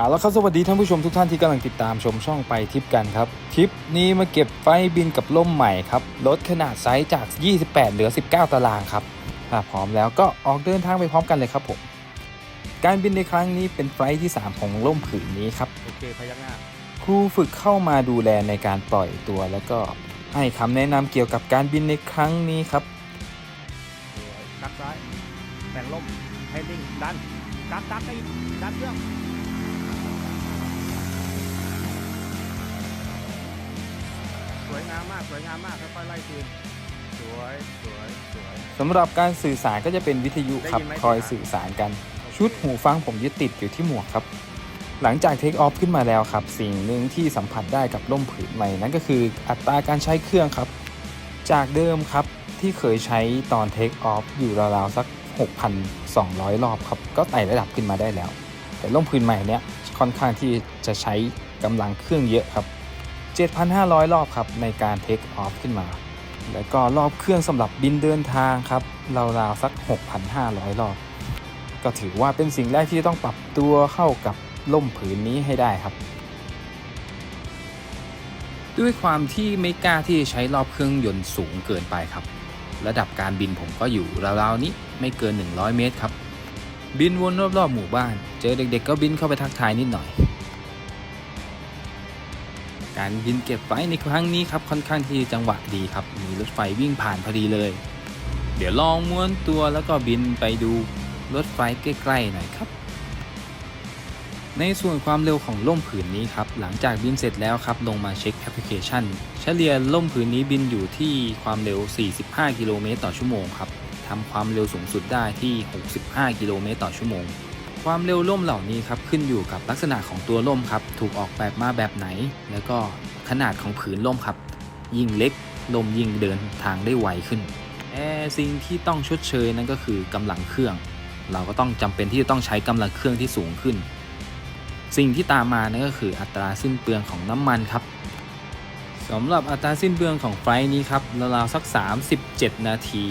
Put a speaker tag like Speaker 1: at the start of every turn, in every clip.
Speaker 1: เอาละครับสวัสดีท่านผู้ชมทุกท่านที่กำลังติดตามชมช่องไปทิปกันครับคลิปนี้มาเก็บไฟบินกับล่มใหม่ครับลดขนาดไซส์จาก 28 เหลือ 19 ตารางครับถ้าพร้อมแล้วก็ออกเดินทางไปพร้อมกันเลยครับผมการบินในครั้งนี้เป็นไฟล์ที่ 3 ของล่มผืนนี้ครับ
Speaker 2: โอเคพยักหน้า
Speaker 1: ครูฝึกเข้ามาดูแลในการปล่อยตัว แล้วก็ให้คำแนะนำเกี่ยวกับการบินในครั้งนี้ครับ
Speaker 2: สวยกักซ้ายแต่งล่มให้นิ่งดันกักกักให้อีกดันเครื่อง วยงามมากสวยงามมากค่อยๆไล่คืนสวยสวยสวย
Speaker 1: สำหรับการสื่อสารก็จะเป็นวิทยุครับ
Speaker 2: ได้ยินไหม
Speaker 1: คอยสื่อสารกัน ชุดหูฟังผมยึดติดอยู่ที่หมวกครับ หลังจากเทคออฟขึ้นมาแล้วครับ สิ่งหนึ่งที่สัมผัสได้กับล่มผืนใหม่นั่นก็คืออัตราการใช้เครื่องครับ จากเดิมครับที่เคยใช้ตอนเทคออฟอยู่ราวๆสัก 6,200 รอบครับ ก็ไต่ระดับขึ้นมาได้แล้ว แต่ล่มผืนใหม่เนี้ยค่อนข้างที่จะใช้กำลังเครื่องเยอะครับ 7,500 รอบครับในการเทคออฟขึ้นมา แล้วก็รอบเครื่องสำหรับบินเดินทางครับราวๆสัก 6,500 รอบ ก็ถือว่าเป็นสิ่งแรกที่จะต้องปรับตัวเข้ากับล่มผืนนี้ให้ได้ครับ ด้วยความที่ไม่กล้าที่จะใช้รอบเครื่องยนต์สูงเกินไปครับ ระดับการบินผมก็อยู่ราวๆนี้ไม่เกิน 100 เมตรครับ บินวนรอบๆหมู่บ้าน เจอเด็กๆก็บินเข้าไปทักทายนิดหน่อย การบินเก็บไฟในครั้งนี้ครับค่อนข้างที่จังหวะดีครับ มีรถไฟวิ่งผ่านพอดีเลย เดี๋ยวลองม้วนตัวแล้วก็บินไปดูรถไฟใกล้ๆหน่อยครับ ในส่วนความเร็วของล่มผืนนี้ครับ หลังจากบินเสร็จแล้วครับ ลงมาเช็คแอปพลิเคชัน เฉลี่ยล่มผืนนี้บินอยู่ที่ความเร็ว 45 กิโลเมตรต่อชั่วโมงครับทำความเร็วสูงสุดได้ที่ 65 กิโลเมตรต่อชั่วโมง ความเร็วล่มเหล่านี้ครับขึ้นอยู่กับลักษณะของตัวล่มครับ ถูกออกแบบมาแบบไหน แล้วก็ขนาดของผืนล่มครับ ยิ่งเล็กลมยิ่งเดินทางได้ไวขึ้นแต่สิ่งที่ต้องชดเชยนั่นก็คือกำลังเครื่อง เราก็ต้องจำเป็นที่จะต้องใช้กำลังเครื่องที่สูงขึ้น สิ่งที่ตามมานั่นก็คืออัตราสิ้นเปลืองของน้ำมันครับสำหรับอัตราสิ้นเปลืองของไฟนี้ครับราวๆสัก 37 นาที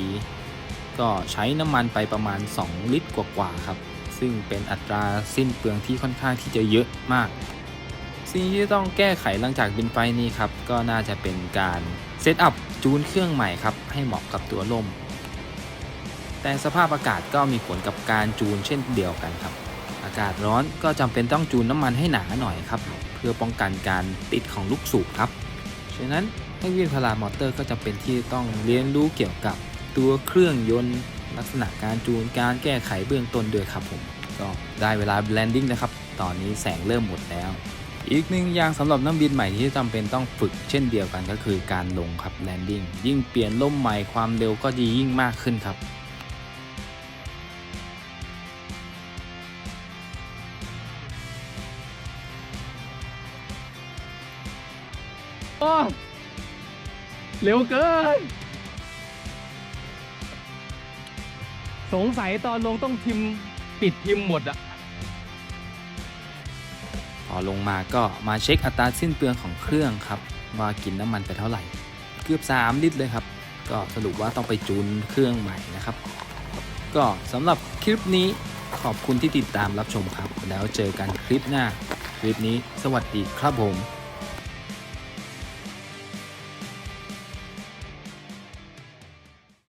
Speaker 1: ก็ใช้น้ำมันไปประมาณ 2 ลิตรกว่าๆครับ ซึ่งเป็นอัตราสิ้นเปลืองที่ค่อนข้างที่จะเยอะมาก สิ่งที่ต้องแก้ไขหลังจากบินไฟนี้ครับก็น่าจะเป็นการเซตอัพจูนเครื่องใหม่ครับให้เหมาะกับตัวล่มแต่สภาพอากาศก็มีผลกับการจูนเช่นเดียวกันครับ อากาศร้อนก็จำเป็นต้องจูนน้ำมันให้หนาหน่อยครับ เพื่อป้องกันการติดของลูกสูบครับฉะนั้นนักวินพลามอเตอร์ก็จำเป็นที่ต้องเรียนรู้เกี่ยวกับตัวเครื่องยนต์ ลักษณะการจูนการแก้ไขเบื้องต้นด้วยครับผมก็ได้เวลาแลนดิ้งนะครับ ตอนนี้แสงเริ่มหมดแล้ว อีกหนึ่งอย่างสำหรับนักบินใหม่ที่จำเป็นต้องฝึกเช่นเดียวกันก็คือการลงครับแลนดิ้งยิ่งเปลี่ยนล่มใหม่ความเร็วก็จะยิ่งมากขึ้นครับ
Speaker 3: โอ้เร็วเกิน สงสัยตอนลงต้องพิมปิดพิมพ์หมดอะ
Speaker 1: พอลงมาก็มาเช็คอัตราสิ้นเปลืองของเครื่องครับว่ากินน้ำมันไปเท่าไหร่เกือบ 3 ลิตรเลยครับ ก็สรุปว่าต้องไปจูนเครื่องใหม่นะครับ ก็สำหรับคลิปนี้ขอบคุณที่ติดตามรับชมครับ แล้วเจอกันคลิปหน้า คลิปนี้สวัสดีครับผม